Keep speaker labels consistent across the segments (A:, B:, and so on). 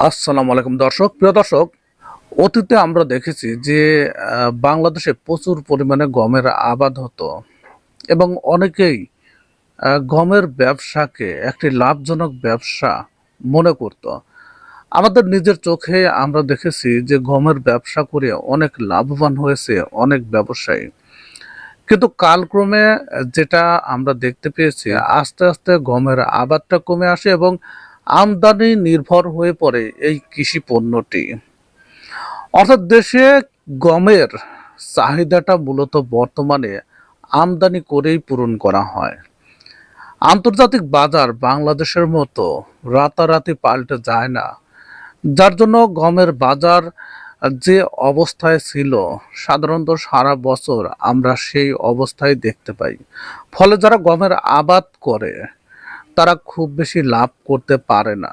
A: আসসালামু আলাইকুম দর্শক। প্রিয় দর্শক, অতীতে আমরা দেখেছি যে বাংলাদেশে প্রচুর পরিমাণে গমের আবাদ হতো এবং অনেকেই গমের ব্যবসাকে একটি লাভজনক ব্যবসা মনে করত। আমাদের নিজের চোখে আমরা দেখেছি যে, গমের ব্যবসা করে অনেক লাভবান হয়েছে অনেক ব্যবসায়ী। কিন্তু কালক্রমে যেটা আমরা দেখতে পেয়েছি, আস্তে আস্তে গমের আবাদটা কমে আসে এবং আমদানি নির্ভর হয়ে পড়ে এই কৃষি পণ্যটি। অর্থাৎ দেশে গমের চাহিদাটা মূলত বর্তমানে আমদানি করেই পূরণ করা হয়। আন্তর্জাতিক বাজার বাংলাদেশের মতো রাতারাতি পাল্টে যায় না। যার জন্য গমের বাজার যে অবস্থায় ছিল, সাধারণত সারা বছর আমরা সেই অবস্থায় দেখতে পাই। ফলে যারা গমের আবাদ করে তারা খুব বেশি লাভ করতে পারে না।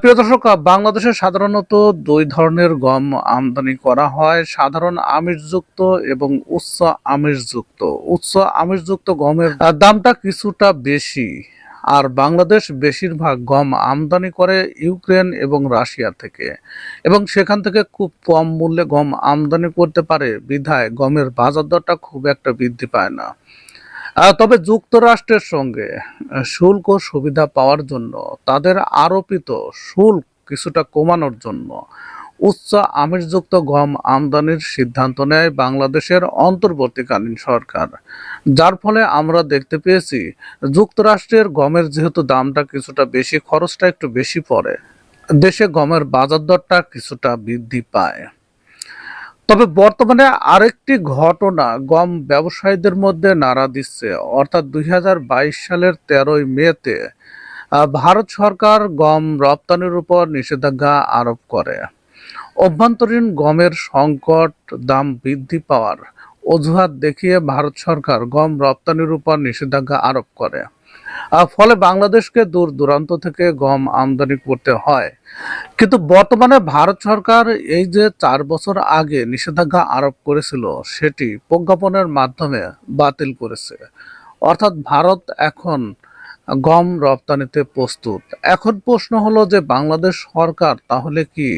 A: প্রিয় দর্শক, বাংলাদেশে সাধারণত দুই ধরনের গম আমদানি করা হয়। সাধারণ আমিষযুক্ত এবং উচ্চ আমিষযুক্ত। উচ্চ আমিষযুক্ত গমের দামটা কিছুটা বেশি। আর বাংলাদেশ বেশিরভাগ গম আমদানি করে ইউক্রেন এবং রাশিয়া থেকে। এবং সেখান থেকে খুব কম মূল্যে গম আমদানি করতে পারে। বিধায় গমের বাজার দরটা খুব একটা বৃদ্ধি পায় না। তবে যুক্তরাষ্ট্রের সঙ্গে শুল্ক সুবিধা পাওয়ার জন্য, তাদের আরোপিত শুল্ক কিছুটা কমানোর জন্য উচ্চ আমিষযুক্ত গম আমদানির সিদ্ধান্ত নেয় বাংলাদেশের অন্তর্বর্তীকালীন সরকার। যার ফলে আমরা দেখতে পেয়েছি, যুক্তরাষ্ট্রের গমের যেহেতু দামটা কিছুটা বেশি, খরচটা একটু বেশি পড়ে, দেশে গমের বাজার দরটা কিছুটা বৃদ্ধি পায়। তবে বর্তমানে আরেকটি ঘটনা গম ব্যবসায়ীদের মধ্যে নাড়া দিচ্ছে। অর্থাৎ দুই হাজার বাইশ সালের তেরোই মেতে ভারত সরকার গম রপ্তানির উপর নিষেধাজ্ঞা আরোপ করে। অভ্যন্তরীণ গমের সংকট, দাম বৃদ্ধি পাওয়ার অজুহাত দেখিয়ে ভারত সরকার গম রপ্তানির উপর নিষেধাজ্ঞা আরোপ করে। ফলে বাংলাদেশকে দূর দূরান্ত থেকে গম আমদানি করতে হয়। কিন্তু বর্তমানে ভারত সরকার এই যে চার বছর আগে নিষেধাজ্ঞা আরোপ করেছিল, সেটি প্রজ্ঞাপনের মাধ্যমে বাতিল করেছে। অর্থাৎ ভারত এখন গম রপ্তানিতে প্রস্তুত। এখন প্রশ্ন হলো যে, বাংলাদেশ সরকার তাহলে কি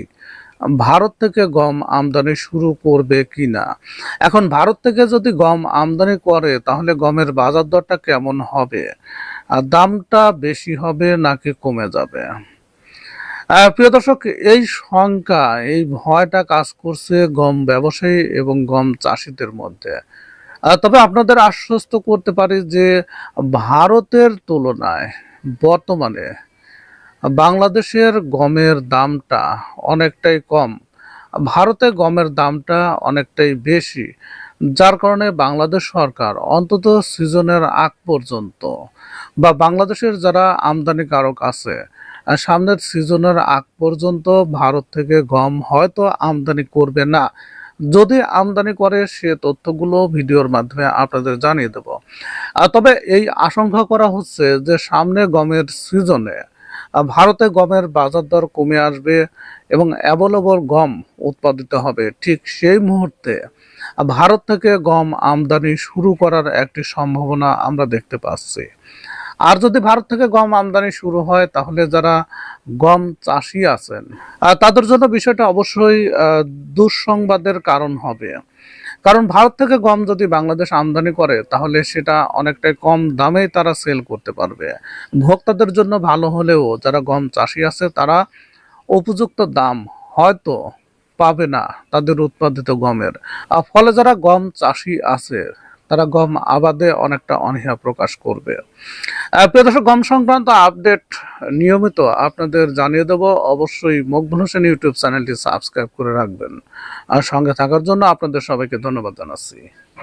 A: ভারত থেকে গম আমদানি শুরু করবে কি না এখন ভারত থেকে যদি গম আমদানি করে, তাহলে গমের বাজার দরটা কেমন হবে? আর দামটা বেশি হবে নাকি কমে যাবে? প্রিয় দর্শক, এই শঙ্কা, এই ভয়টা কাজ করছে গম ব্যবসায়ী এবং গম চাষিদের মধ্যে। তবে আপনাদের আশ্বস্ত করতে পারি যে ভারতের তুলনায় বর্তমানে বাংলাদেশের গমের দামটা অনেকটাই কম। ভারতে গমের দামটা অনেকটাই বেশি, যার কারণে বাংলাদেশ সরকার অন্তত সিজনের আগ পর্যন্ত বা বাংলাদেশের যারা আমদানিকারক আছে সামনের সিজনের আগ পর্যন্ত ভারত থেকে গম হয়তো আমদানি করবে না। যদি আমদানি করে, সে তথ্যগুলো ভিডিওর মাধ্যমে আপনাদের জানিয়ে দেব। তবে এই আশঙ্কা করা হচ্ছে যে সামনে গমের সিজনে ভারতে গমের বাজার দর কমে আসবে এবং অ্যাভেলেবল গম উৎপাদিত হবে। ঠিক সেই মুহূর্তে ভারত থেকে গম আমদানি শুরু করার একটি সম্ভাবনা আমরা দেখতে পাচ্ছি। আর যদি ভারত থেকে গম আমদানি শুরু হয়, তাহলে যারা গম চাষি আছেন তাদের জন্য বিষয়টা অবশ্যই দুঃসংবাদের কারণ হবে। কারণ ভারত থেকে গম যদি বাংলাদেশ আমদানি করে, তাহলে সেটা অনেকটাই কম দামে তারা সেল করতে পারবে। ভোক্তাদের জন্য ভালো হলেও যারা গম চাষি আছে, তারা উপযুক্ত দাম হয়তো পাবে না তাদের উৎপাদিত গমের। আর ফলে যারা গম চাষি আছে তারা গম আবাদে অনেকটা অনীহা প্রকাশ করবে। প্রিয় দর্শক, গম সংক্রান্ত আপডেট নিয়মিত আপনাদের জানিয়ে দেব। অবশ্যই মকবুল হোসেন ইউটিউব চ্যানেলটি সাবস্ক্রাইব করে রাখবেন। আর সঙ্গে থাকার জন্য আপনাদের সবাইকে ধন্যবাদ জানাচ্ছি।